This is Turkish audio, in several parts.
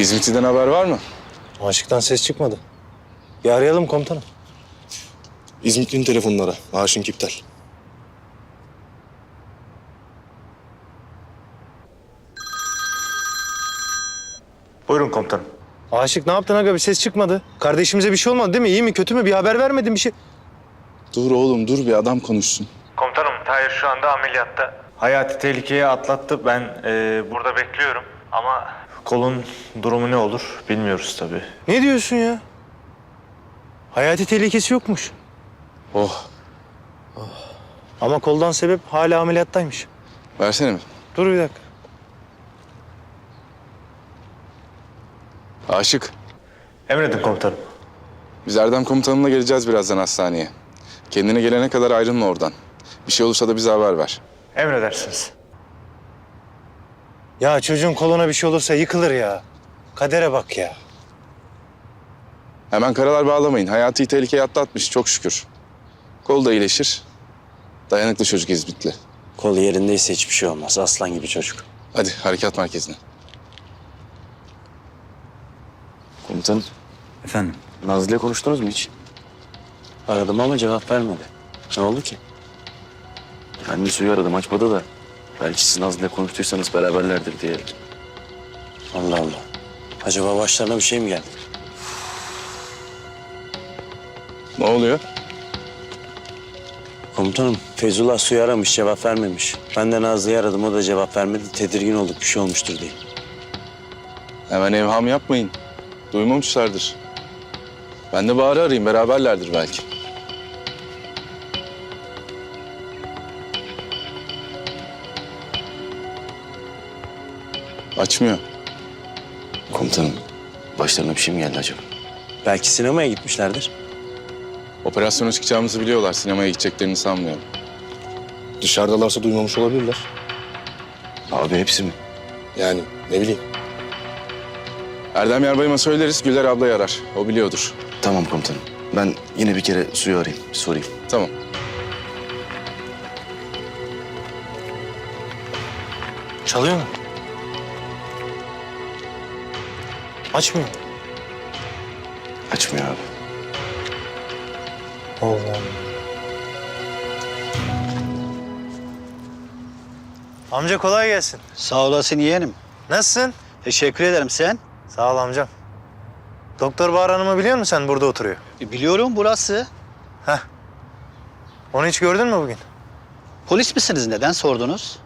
İzmitli'den haber var mı? Aşıktan ses çıkmadı. Bir arayalım komutanım. İzmitli'nin telefonları. Aşink iptal. Buyurun komutanım. Aşık ne yaptın aga bir ses çıkmadı. Kardeşimize bir şey olmadı değil mi? İyi mi kötü mü? Bir haber vermedin bir şey. Dur oğlum dur bir adam konuşsun. Komutanım Tahir şu anda ameliyatta. Hayati tehlikeyi atlattı. Ben e, burada bekliyorum. Ama kolun durumu ne olur bilmiyoruz tabii. Ne diyorsun ya? Hayati tehlikesi yokmuş. Oh Ama koldan sebep hala ameliyattaymış. versene mi? Dur bir dakika. Aşık. Emredin komutanım. Biz Erdem komutanımla geleceğiz birazdan hastaneye. Kendine gelene kadar ayrılma oradan. Bir şey olursa da bize haber ver. Emredersiniz. Ya çocuğun koluna bir şey olursa yıkılır ya. Kadere bak ya. Hemen karalar bağlamayın. Hayati tehlikeyi atlatmış çok şükür. Kol da iyileşir. Dayanıklı çocuk İzmitli. Kol yerindeyse hiçbir şey olmaz. Aslan gibi çocuk. Hadi harekat merkezine. Komutanım, Efendim? Nazlı'yla konuştunuz mu hiç? Aradım ama cevap vermedi. Ne oldu ki? De suyu aradım, açmadı da. Belki siz Nazlı'yla konuştuysanız beraberlerdir diye. Allah Allah. Acaba başlarına bir şey mi geldi? Ne oluyor? Komutanım Feyzullah suyu aramış cevap vermemiş. Ben de Nazlı'yı aradım o da cevap vermedi. Tedirgin olduk bir şey olmuştur diye. Hemen evham yapmayın. Duymamışlardır. Ben de Bahar'ı arayayım. Beraberlerdir belki. Açmıyor. Komutanım, başlarına bir şey mi geldi acaba? Belki sinemaya gitmişlerdir. Operasyona çıkacağımızı biliyorlar. Sinemaya gideceklerini sanmıyorum. Dışarıdalarsa duymamış olabilirler. Abi hepsi mi? Yani ne bileyim. Erdem Yarbay'ıma söyleriz. Güler ablayı arar. O biliyordur. Tamam komutanım. Ben yine bir kere suyu arayayım, bir sorayım. Tamam. Çalıyor mu? Açmıyor. Açmıyor abi. Allah Allah. Amca kolay gelsin. Sağ olasın yeğenim. Nasılsın? Teşekkür ederim sen. Sağ ol amcam. Doktor Bahar Hanım'ı biliyor musun sen burada oturuyor? E, Biliyorum burası. Onu hiç gördün mü bugün? Polis misiniz? Neden sordunuz?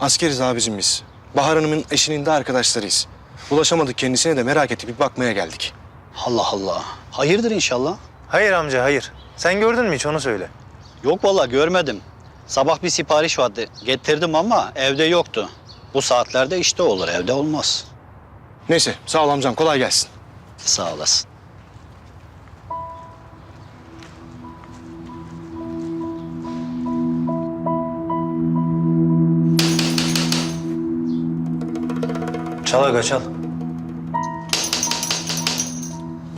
Askeriz abicim biz. Bahar Hanım'ın eşinin de arkadaşlarıyız. Ulaşamadık kendisine de merak ettik bir bakmaya geldik. Allah Allah. Hayırdır inşallah. Hayır amca hayır. Sen gördün mü hiç onu söyle. Yok vallahi görmedim. Sabah bir sipariş vardı. Getirdim ama evde yoktu. Bu saatlerde işte olur, evde olmaz. Neyse sağ ol amcam kolay gelsin. Sağ olasın. Çal aga çal.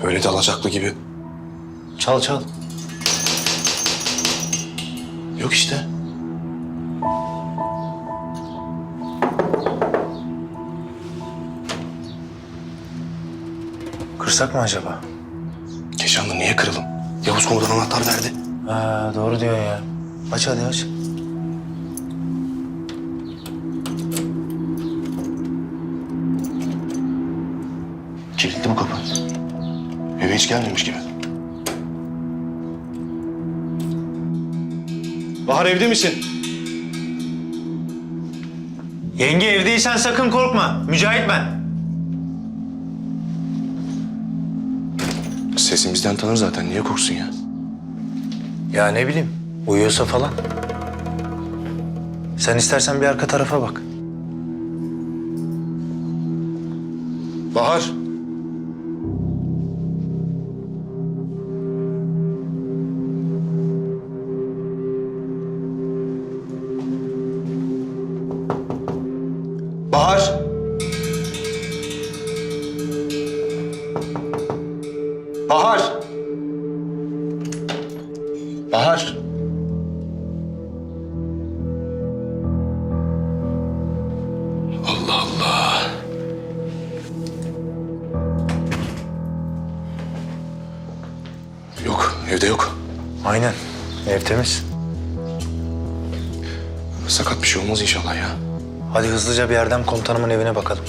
Böyle de alacaklı gibi. Çal çal. Yok işte. Kırsak mı acaba? Keşanlı niye kıralım? Yavuz komutan anahtar verdi. Ha, doğru diyorsun ya. Aç hadi aç. Eve hiç gelmemiş gibi. Bahar evde misin? Yenge evdeysen sakın korkma. Mücahit ben. Sesimizden tanır zaten. Niye korksun ya? Ya ne bileyim. Uyuyorsa falan. Sen istersen bir arka tarafa bak. Hızlıca bir Erdem komutanımın evine bakalım.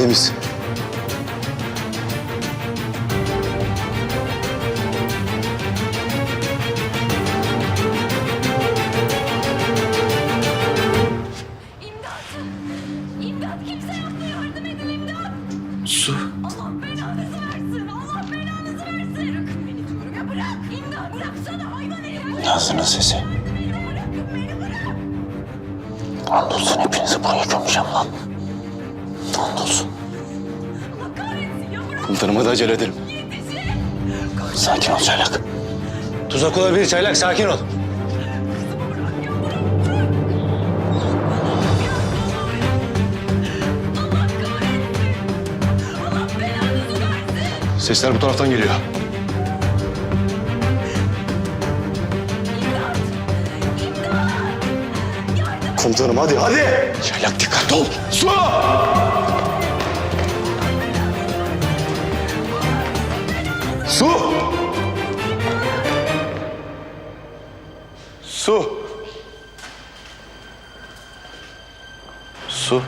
Temiz. Çaylak sakin ol. Sesler bu taraftan geliyor. Komutanım hadi hadi. Çaylak dikkatli ol. Su! Su! 苏，苏。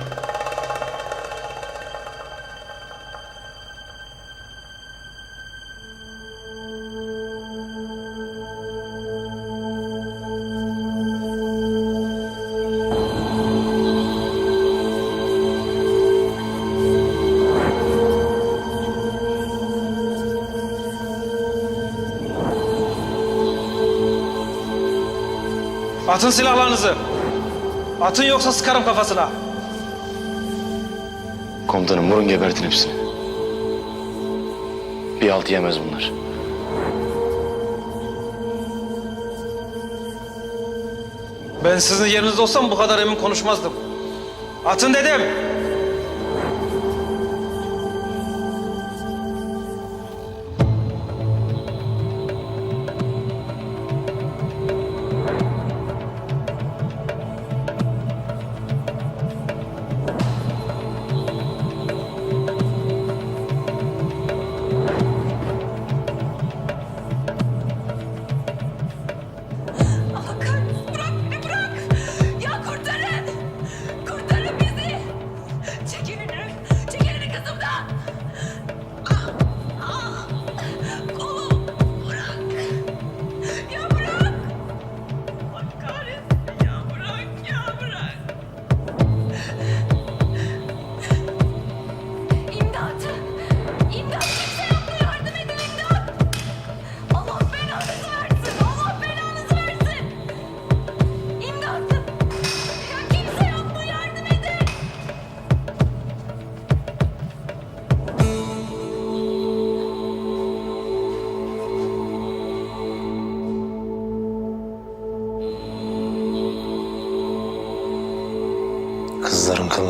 Atın silahlarınızı. Atın yoksa sıkarım kafasına. Komutanım vurun gebertin hepsini. Bir alt yemez bunlar. Ben sizin yerinizde olsam bu kadar emin konuşmazdım. Atın dedim.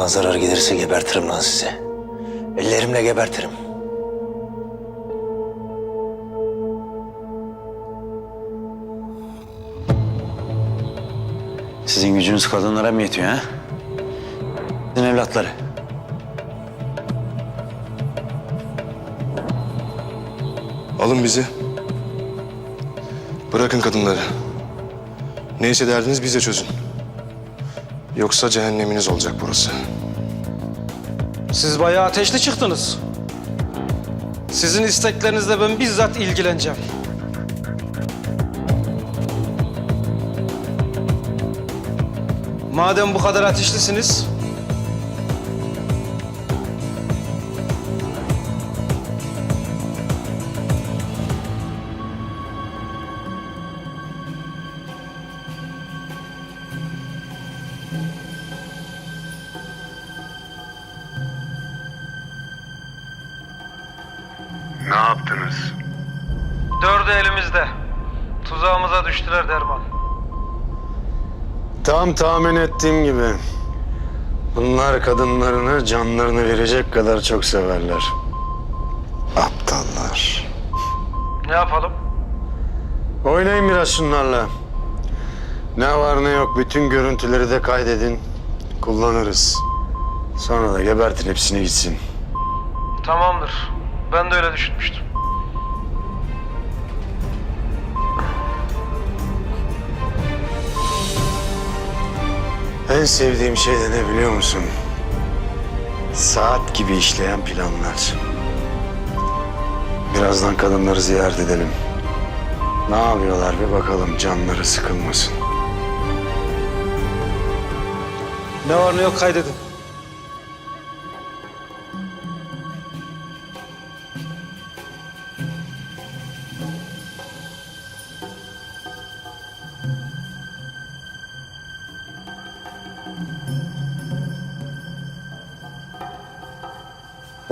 Aklına zarar gelirse gebertirim lan sizi. Ellerimle gebertirim. Sizin gücünüz kadınlara mı yetiyor ha? Sizin evlatları. Alın bizi. Bırakın kadınları. Neyse derdiniz bize çözün. Yoksa cehenneminiz olacak burası. Siz bayağı ateşli çıktınız. Sizin isteklerinizle ben bizzat ilgileneceğim. Madem bu kadar ateşlisiniz, Tam tahmin ettiğim gibi. Bunlar kadınlarını canlarını verecek kadar çok severler. Aptallar. Ne yapalım? Oynayın biraz şunlarla. Ne var ne yok bütün görüntüleri de kaydedin. Kullanırız. Sonra da gebertin hepsini gitsin. Tamamdır. Ben de öyle düşünmüştüm. En sevdiğim şey de ne biliyor musun? Saat gibi işleyen planlar. Birazdan kadınları ziyaret edelim. Ne yapıyorlar bir bakalım canları sıkılmasın. Ne var ne yok kaydedin.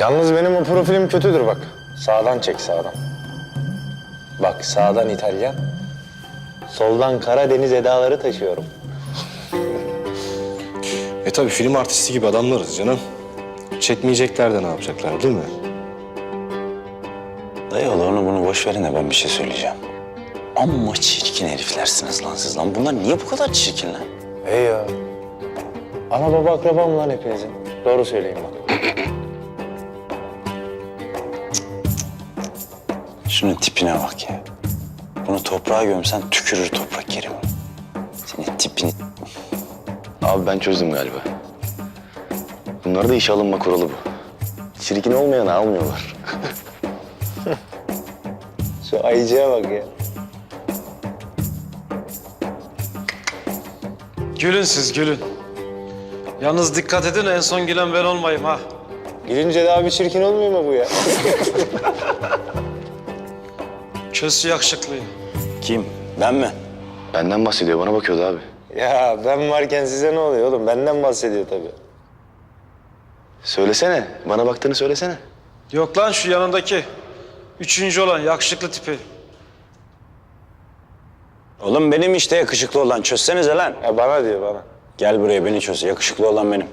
Yalnız benim o profilim kötüdür bak. Sağdan çek sağdan. Bak sağdan İtalyan. Soldan Karadeniz edaları taşıyorum. E tabii film artisti gibi adamlarız canım. Çekmeyecekler de ne yapacaklar değil mi? Dayı oğlu onu bunu boş verin de ben bir şey söyleyeceğim. Amma çirkin heriflersiniz lan siz lan. Bunlar niye bu kadar çirkin lan? Hey ya. Ana baba akrabam lan hepinizin. Doğru söyleyin bak. Şunun tipine bak ya. Bunu toprağa gömsen tükürür toprak Kerim. Senin tipini... Abi ben çözdüm galiba. Bunlar da işe alınma kuralı bu. Çirkin olmayanı almıyorlar. Şu ayıcıya bak ya. Gülün siz gülün. Yalnız dikkat edin en son gülen ben olmayayım ha. Girince de abi çirkin olmuyor mu bu ya? Şu yakışıklıyı. Kim? Ben mi? Benden bahsediyor, bana bakıyordu abi. ya ben varken size ne oluyor oğlum? Benden bahsediyor tabii. Söylesene, bana baktığını söylesene. Yok lan şu yanındaki. Üçüncü olan yakışıklı tipi. Oğlum benim işte yakışıklı olan. Çözsenize lan. Ya bana diyor bana. Gel buraya beni çöz. Yakışıklı olan benim.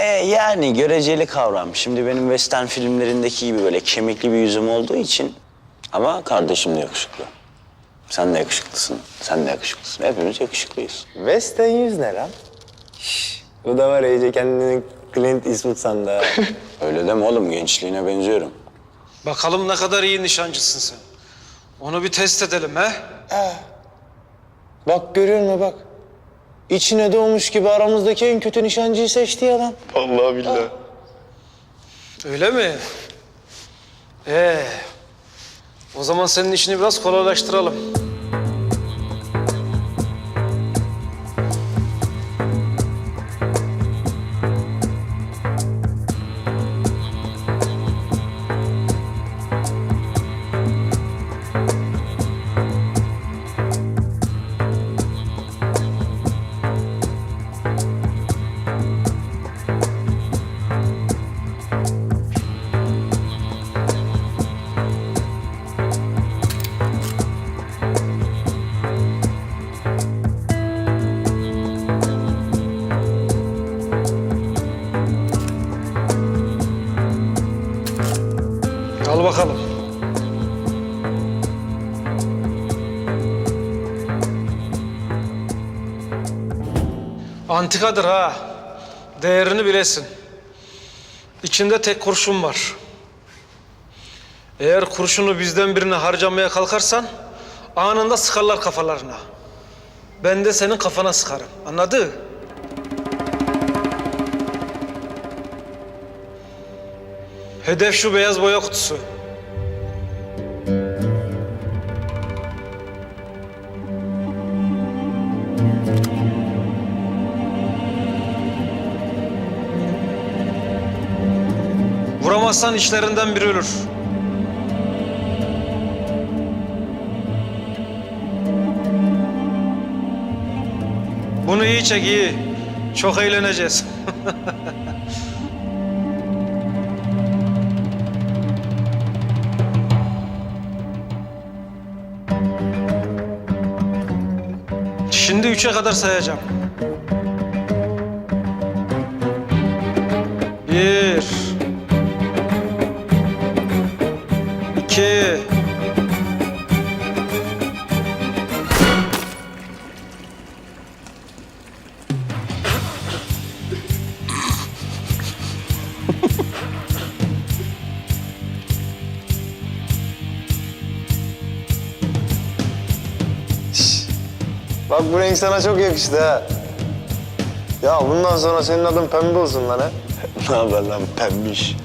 Ee, yani göreceli kavram. Şimdi benim western filmlerindeki gibi böyle kemikli bir yüzüm olduğu için... Ama kardeşim de yakışıklı. Sen de yakışıklısın. Sen de yakışıklısın. Hepimiz yakışıklıyız. Western yüz ne lan? Bu da var iyice kendini Clint Eastwood sandı ha. Öyle deme oğlum. Gençliğine benziyorum. Bakalım ne kadar iyi nişancısın sen. Onu bir test edelim he. bak görüyor musun bak. İçine doğmuş gibi aramızdaki en kötü nişancıyı seçti ya lan. Allah billah. Öyle mi? Ee, o zaman senin işini biraz kolaylaştıralım. Bakalım. Antikadır ha. Değerini bilesin. İçinde tek kurşun var. Eğer kurşunu bizden birine harcamaya kalkarsan anında sıkarlar kafalarına. Ben de senin kafana sıkarım. Anladın? Hedef şu beyaz boya kutusu. Vuramazsan içlerinden biri ölür. Bunu iyi çek iyi. Çok eğleneceğiz. Şimdi üçe kadar sayacağım. Bir. İki. Bak bu renk sana çok yakıştı ha. Ya bundan sonra senin adın pembe olsun lan ha. ne haber lan pembiş?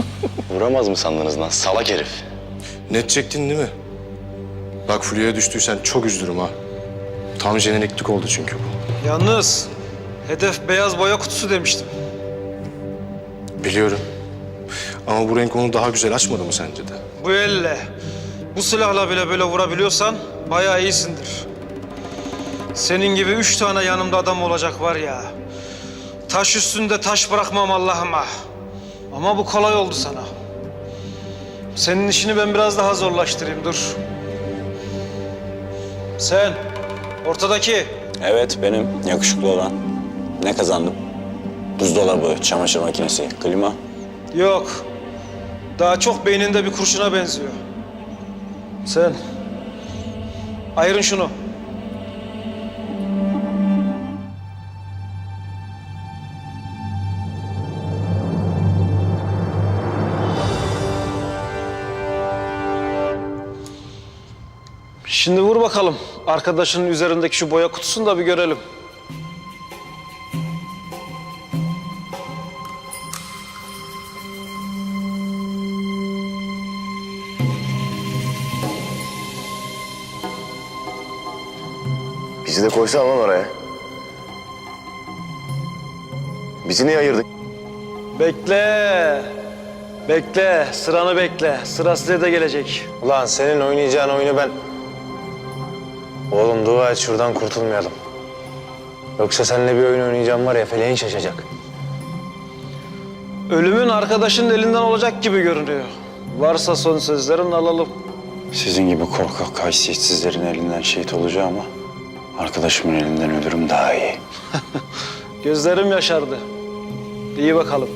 Vuramaz mı sandınız lan salak herif? Net çektin değil mi? Bak Fulya'ya düştüysen çok üzülürüm ha. Tam jeneriklik oldu çünkü bu. Yalnız hedef beyaz boya kutusu demiştim. Biliyorum. Ama bu renk onu daha güzel açmadı mı sence de? Bu elle, bu silahla bile böyle vurabiliyorsan bayağı iyisindir. Senin gibi üç tane yanımda adam olacak var ya. Taş üstünde taş bırakmam Allah'ıma. Ama bu kolay oldu sana. Senin işini ben biraz daha zorlaştırayım dur. Sen, ortadaki. Evet benim yakışıklı olan. Ne kazandım? Buzdolabı, çamaşır makinesi, klima. Yok. Daha çok beyninde bir kurşuna benziyor. Sen. Ayırın şunu. Şimdi vur bakalım. Arkadaşının üzerindeki şu boya kutusunu da bir görelim. Bizi de koysan lan oraya. Bizi niye ayırdın? Bekle. Bekle. Sıranı bekle. Sıra size de gelecek. Ulan senin oynayacağın oyunu ben... Oğlum dua et şuradan kurtulmayalım. Yoksa seninle bir oyun oynayacağım var ya feleğin şaşacak. Ölümün arkadaşının elinden olacak gibi görünüyor. Varsa son sözlerin alalım. Sizin gibi korkak haysiyetsizlerin elinden şehit olacağım ama arkadaşımın elinden ölürüm daha iyi. Gözlerim yaşardı. İyi bakalım.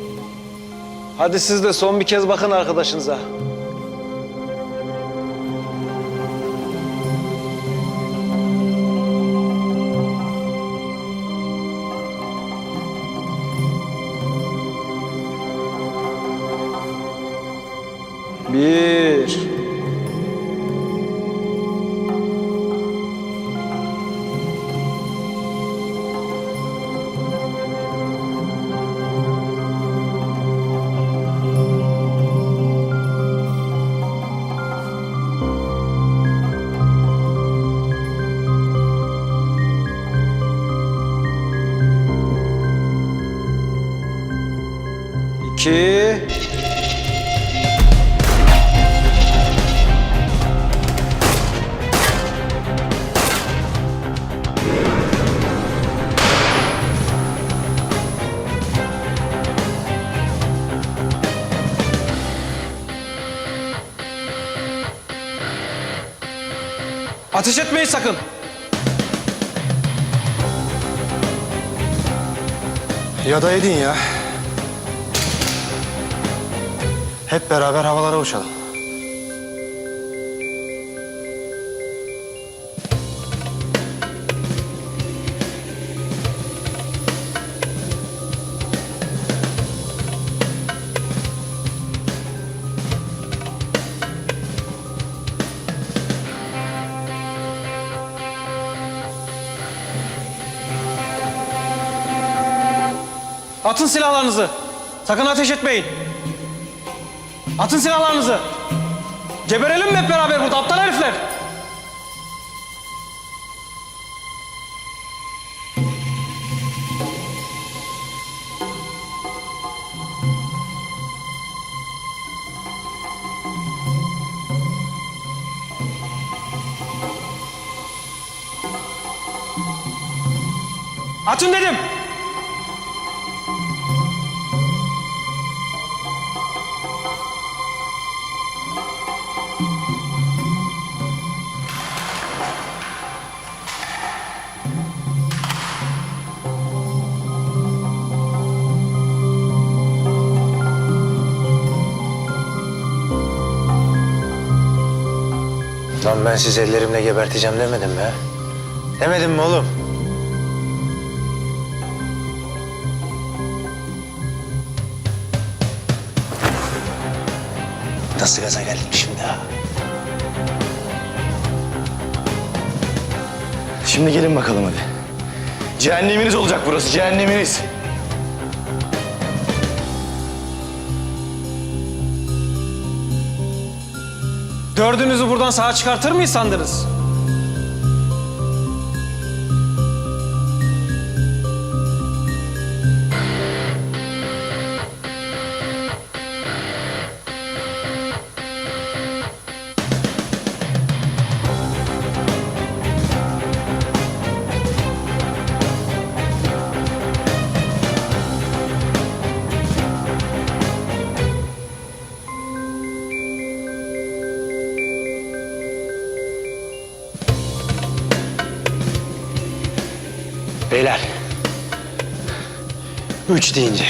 Hadi siz de son bir kez bakın arkadaşınıza. Ateş etmeyin sakın. Ya da edin ya. Hep beraber havalara uçalım. Atın silahlarınızı. Sakın ateş etmeyin. Atın silahlarınızı. Geberelim mi hep beraber burada aptal herifler? Atın dedim. Ben sizi ellerimle geberteceğim demedim mi? Demedim mi oğlum? Nasıl gaza geldim şimdi ha? Şimdi gelin bakalım hadi. Cehenneminiz olacak burası, cehenneminiz. Dördünüzü buradan sağa çıkartır mıyız sandınız? Beyler. Üç deyince.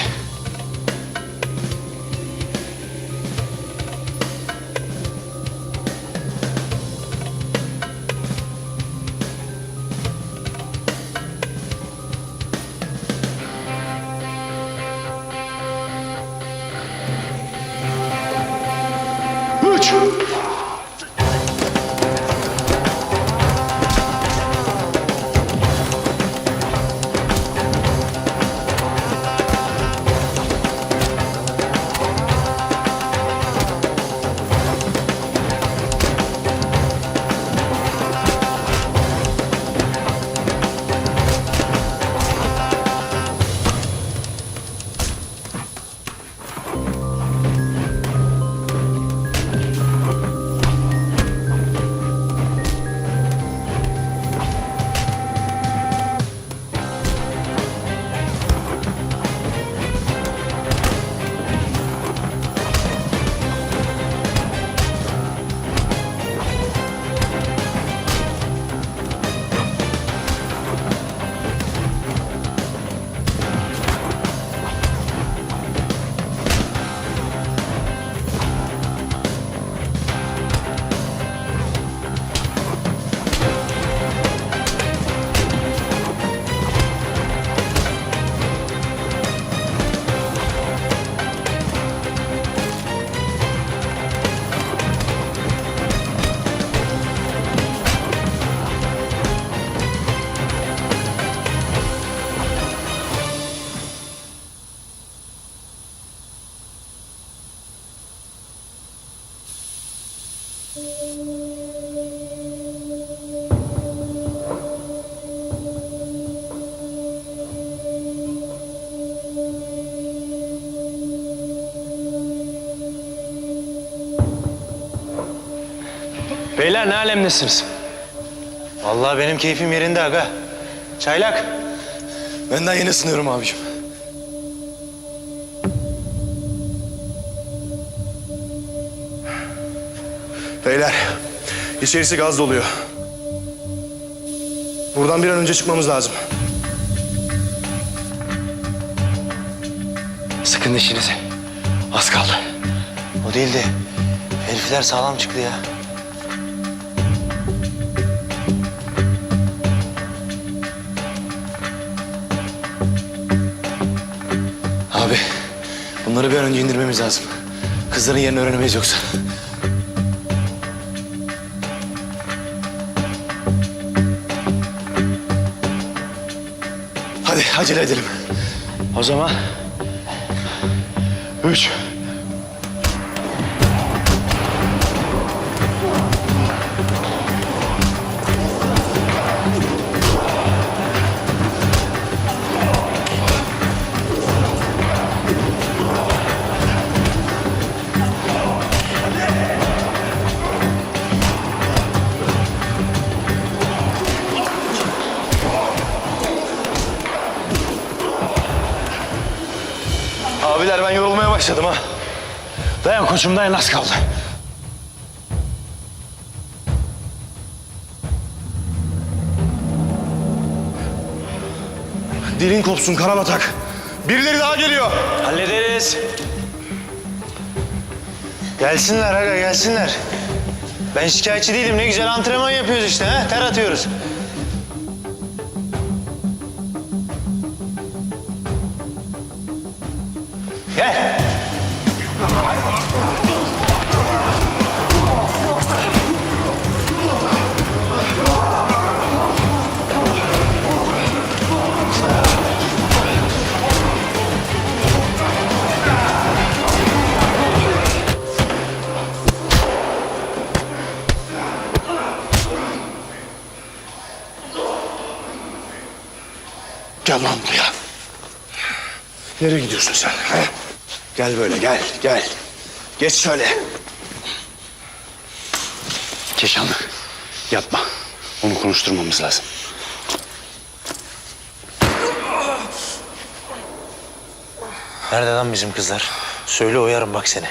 Beyler ne alemdesiniz? Vallahi benim keyfim yerinde aga. Çaylak. Benden yeni ısınıyorum abicim. İçerisi gaz doluyor. Buradan bir an önce çıkmamız lazım. Sıkın dişinizi. Az kaldı. O değildi. Herifler sağlam çıktı ya. Abi, bunları bir an önce indirmemiz lazım. Kızların yerini öğrenemeyiz yoksa. acele edelim. O zaman... Üç, Dayan koçum dayan az kaldı. Dilin kopsun karabatak. Birileri daha geliyor. Hallederiz. Gelsinler aga gelsinler. Ben şikayetçi değilim. Ne güzel antrenman yapıyoruz işte. ha? Ter atıyoruz. Nereye gidiyorsun sen? he? Gel böyle gel gel. Geç şöyle. Keşanlı yapma. Onu konuşturmamız lazım. Nerede lan bizim kızlar? Söyle uyarım bak seni.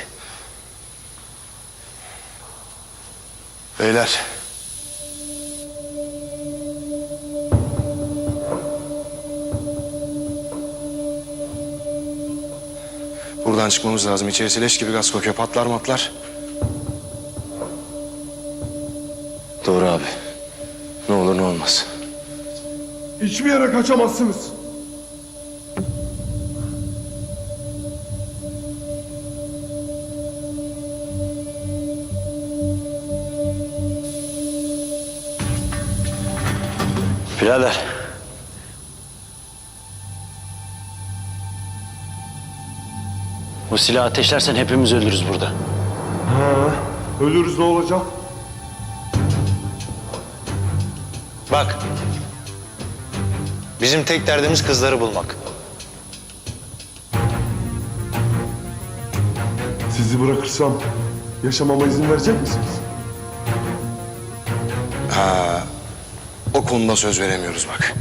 Beyler. Buradan çıkmamız lazım. İçerisi leş gibi gaz kokuyor. Patlar matlar. Doğru abi. Ne olur ne olmaz. Hiçbir yere kaçamazsınız. Birader. Bu silahı ateşlersen hepimiz ölürüz burada. Ölürüz ne olacak? Bak. Bizim tek derdimiz kızları bulmak. Sizi bırakırsam yaşamama izin verecek misiniz? O konuda söz veremiyoruz bak.